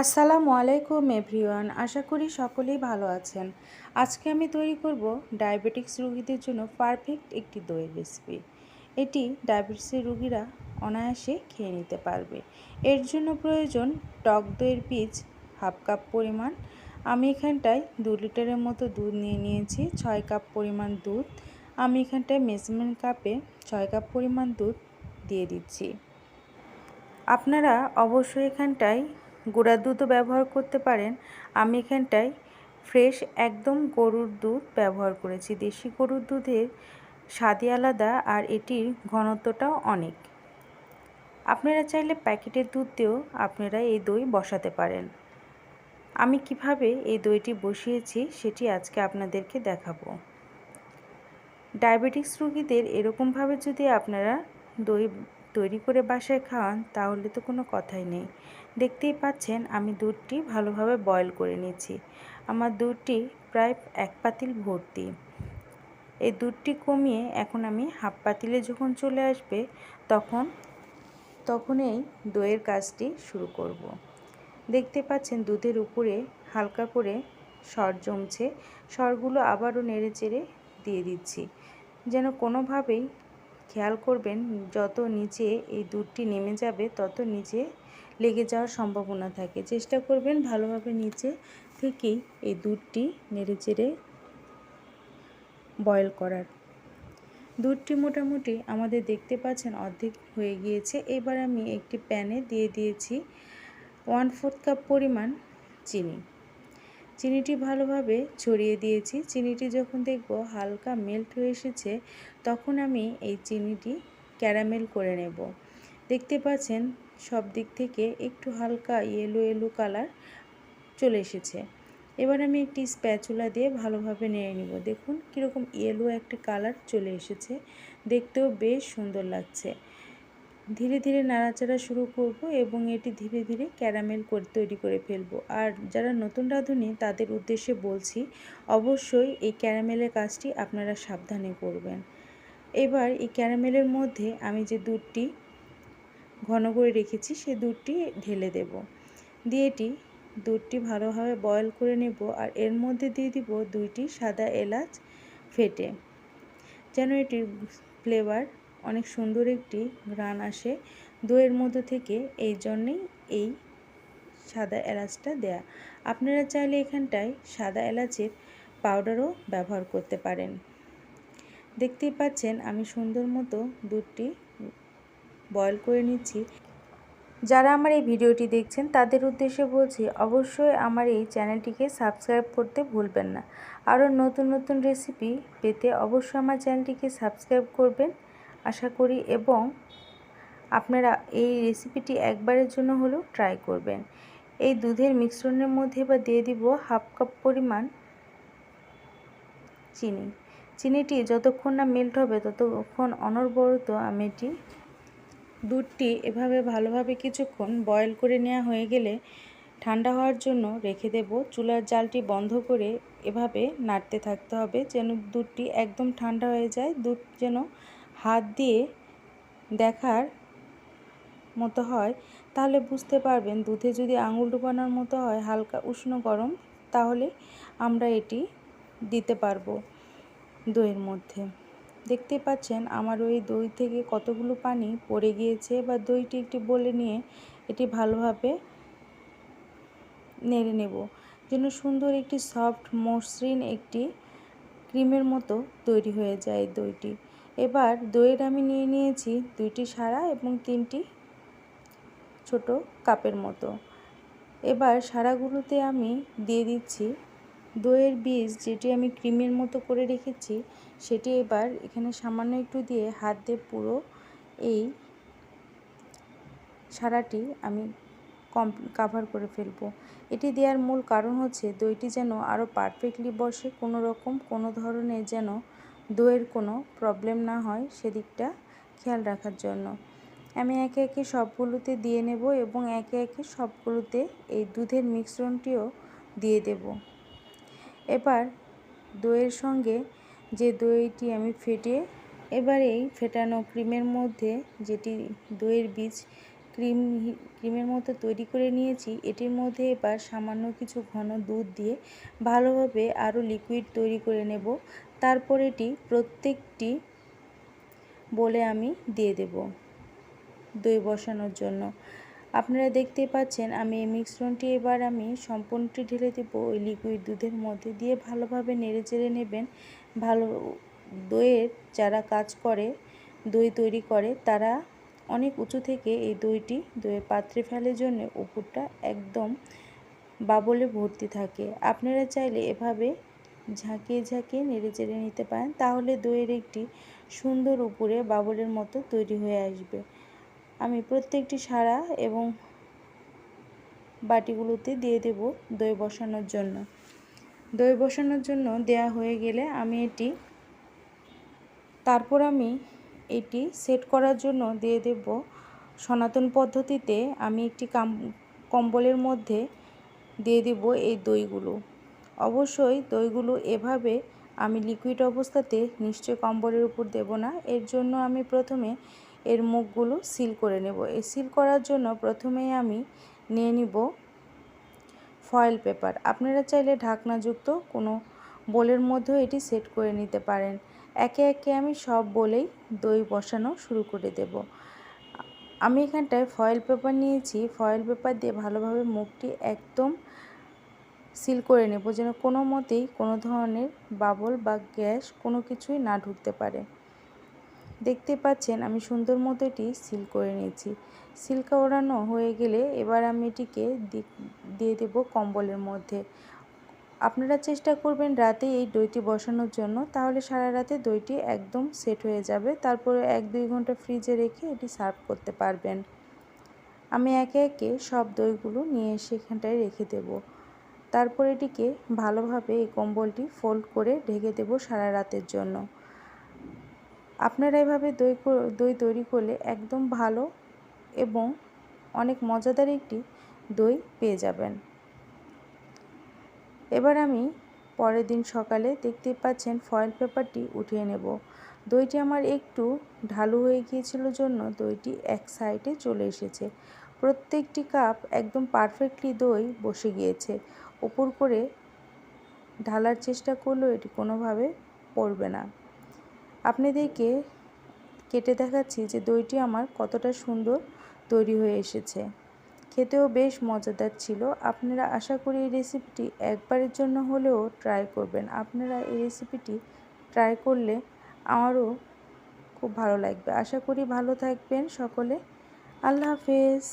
আসসালামু আলাইকুম, এভরিওয়ান। আশা করি সকলেই ভালো আছেন। আজকে আমি তৈরি করব ডায়াবেটিক্স রোগীদের জন্য পারফেক্ট একটি দইয়ের রেসিপি। এটি ডায়াবেটিসের রোগীরা অনায়াসে খেয়ে নিতে পারবে। এর জন্য প্রয়োজন টক দইয়ের পিচ হাফ কাপ পরিমাণ। আমি এখানটায় দু লিটারের মতো দুধ নিয়ে নিয়েছি, ছয় কাপ পরিমাণ দুধ। আমি এখানটায় মেজারমেন্ট কাপে ছয় কাপ পরিমাণ দুধ দিয়ে দিচ্ছি। আপনারা অবশ্যই এখানটায় গুঁড়া দুধও ব্যবহার করতে পারেন। আমি এখানটায় ফ্রেশ একদম গরুর দুধ ব্যবহার করেছি। দেশি গরুর দুধের স্বাদই আলাদা আর এটির ঘনত্বটাও অনেক। আপনারা চাইলে প্যাকেটের দুধ দিয়েও আপনারা এই দই বসাতে পারেন। আমি কীভাবে এই দইটি বসিয়েছি সেটি আজকে আপনাদেরকে দেখাবো। ডায়াবেটিক্স রোগীদের এরকমভাবে যদি আপনারা দই তৈরি করে বাসায় খাওয়ান, তাহলে তো কোনো কথাই নেই। দেখতেই পাচ্ছেন আমি দুধটি ভালোভাবে বয়ল করে নিচ্ছি। আমার দুধটি প্রায় এক পাতিল ভর্তি। এই দুধটি কমিয়ে এখন আমি হাফ পাতিলে যখন চলে আসবে তখন তখন এই দইয়ের কাজটি শুরু করব। দেখতে পাচ্ছেন দুধের উপরে হালকা করে সর জমছে। সরগুলো আবারও নেড়ে চেড়ে দিয়ে দিচ্ছি। যেন কোনোভাবেই খেয়াল করবেন, যত নিচে এই দুধটি নেমে যাবে, তত নিচে লেগে যাওয়ার সম্ভাবনা থাকে। চেষ্টা করবেন ভালোভাবে নিচে থেকেই এই দুধটি নেড়ে চেড়ে বয়েল করার। দুধটি মোটামুটি আমাদের দেখতে পাচ্ছেন অর্ধেক হয়ে গিয়েছে। এবার আমি একটি প্যানে দিয়ে দিয়েছি ওয়ান ফোর্থ কাপ পরিমাণ চিনি। চিনিটি ভালোভাবে ছড়িয়ে দিয়েছি। চিনিটি যখন দেখব হালকা মেল্ট হয়ে এসেছে, তখন আমি এই চিনিটি ক্যারামেল করে নেব। দেখতে পাচ্ছেন সব দিক থেকে একটু হালকা ইয়েলো ইয়েলো কালার চলে এসেছে। এবার আমি একটি স্প্যাচুলা দিয়ে ভালোভাবে নেড়ে নিব। দেখুন কীরকম ইয়েলো একটা কালার চলে এসেছে। দেখতেও বেশ সুন্দর লাগছে। ধীরে ধীরে নাড়াচাড়া শুরু করব এবং এটি ধীরে ধীরে ক্যারামেল করে তৈরি করে ফেলব। আর যারা নতুন রাঁধুনি, তাদের উদ্দেশ্যে বলছি, অবশ্যই এই ক্যারামেলের কাজটি আপনারা সাবধানে করবেন। এবার এই ক্যারামেলের মধ্যে আমি যে দুধটি ঘন করে রেখেছি, সে দুধটি ঢেলে দেব। দিয়ে এটি দুধটি ভালোভাবে বয়ল করে নেব আর এর মধ্যে দিয়ে দিব দুইটি সাদা এলাচ ফেটে। যেন এটির ফ্লেভার অনেক সুন্দর একটি গ্রান আসে দইয়ের মধ্যে থেকে, এই জন্যেই এই সাদা এলাচটা দেয়া। আপনারা চাইলে এখানটায় সাদা এলাচের পাউডারও ব্যবহার করতে পারেন। দেখতেই পাচ্ছেন আমি সুন্দর মতো দুধটি বয়ল করে নিচ্ছি। যারা আমার এই ভিডিওটি দেখছেন, তাদের উদ্দেশ্যে বলছি, অবশ্যই আমার এই চ্যানেলটিকে সাবস্ক্রাইব করতে ভুলবেন না। আরও নতুন নতুন রেসিপি পেতে অবশ্যই আমার চ্যানেলটিকে সাবস্ক্রাইব করবেন, আশা করি, এবং আপনারা এই রেসিপিটি একবারের জন্য হলেও ট্রাই করবেন। এই দুধের মিশ্রণের মধ্যে এবার দিয়ে দিব হাফ কাপ পরিমাণ চিনি। চিনিটি যতক্ষণ না মেল্ট হবে, ততক্ষণ অনর্বরত আমি এটি দুধটি এভাবে ভালোভাবে কিছুক্ষণ বয়েল করে নেওয়া হয়ে গেলে ঠান্ডা হওয়ার জন্য রেখে দেব। চুলার জালটি বন্ধ করে এভাবে নাড়তে থাকতে হবে যেন দুধটি একদম ঠান্ডা হয়ে যায়। দুধ যেন হাত দিয়ে দেখার মতো হয়। তাহলে বুঝতে পারবেন, দুধে যদি আঙুল ডুবানোর মতো হয়, হালকা উষ্ণ গরম, তাহলে আমরা এটি দিতে পারব দইয়ের মধ্যে। দেখতে পাচ্ছেন আমার ওই দই থেকে কতগুলো পানি পড়ে গিয়েছে বা দইটি একটি বলে নিয়ে এটি ভালোভাবে নেড়ে নেব, যেন সুন্দর একটি সফট মসৃণ একটি ক্রিমের মতো তৈরি হয়ে যায় দইটি। এবার দইয়ের আমি নিয়ে নিয়েছি দুইটি সারা এবং তিনটি ছোট কাপের মতো। এবার সারাগুলোতে আমি দিয়ে দিচ্ছি দইয়ের বীজ যেটি আমি ক্রিমের মতো করে রেখেছি সেটি এবার এখানে সামান্য একটু দিয়ে হাত দিয়ে পুরো এই সারাটি আমি কম কাভার করে ফেলব। এটি দেওয়ার মূল কারণ হচ্ছে দইটি যেন আরও পারফেক্টলি বসে, কোনো রকম, কোনো ধরনের যেন দইয়ের কোনো প্রবলেম না হয় সেদিকটা খেয়াল রাখার জন্য। আমি একে একে সবগুলোতে দিয়ে নেব এবং একে একে সবগুলোতে এই দুধের মিশ্রণটিও দিয়ে দেব। এবার দইয়ের সঙ্গে যে দইটি আমি ফেটে এবার এই ফেটানো ক্রিমের মধ্যে যেটি দইয়ের বীজ ক্রিম, ক্রিমের মতো তৈরি করে নিয়েছি, এটির মধ্যে এবার সামান্য কিছু ঘন দুধ দিয়ে ভালোভাবে আরও লিকুইড তৈরি করে নেব। তারপর এটি প্রত্যেকটি বলে আমি দিয়ে দেব দই বসানোর জন্য। আপনারা দেখতে পাচ্ছেন আমি এই মিশ্রণটি এবার আমি সম্পূর্ণটি ঢেলে দেবো ওই লিকুইড দুধের মধ্যে দিয়ে ভালোভাবে নেড়ে চেড়ে নেবেন। ভালো দইয়ের যারা কাজ করে, দই তৈরি করে, তারা অনেক উঁচু থেকে এই দইটি দইয়ের পাত্রে ফেলে জন্য উপরটা একদম বাবলে ভর্তি থাকে। আপনারা চাইলে এভাবে ঝাঁকিয়ে ঝাঁকিয়ে নেড়ে চেড়ে নিতে পারেন, তাহলে দইয়ের একটি সুন্দর উপরে বাবলের মতো তৈরি হয়ে আসবে। আমি প্রত্যেকটি সারা এবং বাটিগুলোতে দিয়ে দেব দই বসানোর জন্য। দই বসানোর জন্য দেয়া হয়ে গেলে আমি এটি, তারপর আমি এটি সেট করার জন্য দিয়ে দেব। সনাতন পদ্ধতিতে আমি একটি কাম, কম্বলের মধ্যে দিয়ে দেব এই দইগুলো। অবশ্যই দইগুলো এভাবে আমি লিকুইড অবস্থাতে নিশ্চয় কম্বলের উপর দেব না। এর জন্য আমি প্রথমে এর মুখগুলো সিল করে নেব। এই সিল করার জন্য প্রথমেই আমি নিয়ে নিব ফয়েল পেপার আপনারা চাইলে ঢাকনাযুক্ত কোনো বোলের মধ্যেও এটি সেট করে নিতে পারেন। একে একে আমি সব বলেই দই বসানো শুরু করে দেব। আমি এখানটায় ফয়েল পেপার নিয়েছি। ফয়েল পেপার দিয়ে ভালোভাবে মুখটি একদম সিল করে নেব যেন কোনো মতেই কোনো ধরনের বাবল বা গ্যাস কোনো কিছুই না ঢুকতে পারে। দেখতে পাচ্ছেন আমি সুন্দর মতো এটি সিল করে নিয়েছি। সিল্কা ওড়ানো হয়ে গেলে এবার আমি এটিকে দিয়ে দেব কম্বলের মধ্যে। আপনারা চেষ্টা করবেন রাতে এই দইটি বসানোর জন্য, তাহলে সারা রাতে দইটি একদম সেট হয়ে যাবে। তারপরে এক দুই ঘণ্টা ফ্রিজে রেখে এটি সার্ভ করতে পারবেন। আমি একে একে সব দইগুলো নিয়ে এসে এখানটায় রেখে দেব। তারপর এটিকে ভালোভাবে এই কম্বলটি ফোল্ড করে ঢেকে দেব সারা রাতের জন্য। আপনারা এভাবে দই দই তৈরি করলে একদম ভালো এবং অনেক মজাদার একটি দই পেয়ে যাবেন। এবার আমি পরের দিন সকালে দেখতে পাচ্ছেন ফয়েল পেপারটি উঠিয়ে নেব। দইটি আমার একটু ঢালু হয়ে গিয়েছিল জন্য দইটি এক সাইডে চলে এসেছে। প্রত্যেকটি কাপ একদম পারফেক্টলি দই বসে গিয়েছে। ওপর করে ঢালার চেষ্টা করলেও এটি কোনোভাবে পড়বে না। আপনাদেরকে কেটে দেখাচ্ছি যে দইটি আমার কতটা সুন্দর তৈরি হয়ে এসেছে। খেতেও বেশ মজাদার ছিল। আপনারা আশা করি এই রেসিপিটি একবারের জন্য হলেও ট্রাই করবেন। আপনারা এই রেসিপিটি ট্রাই করলে আমারও খুব ভালো লাগবে। আশা করি ভালো থাকবেন সকলে। আল্লাহ হাফেজ।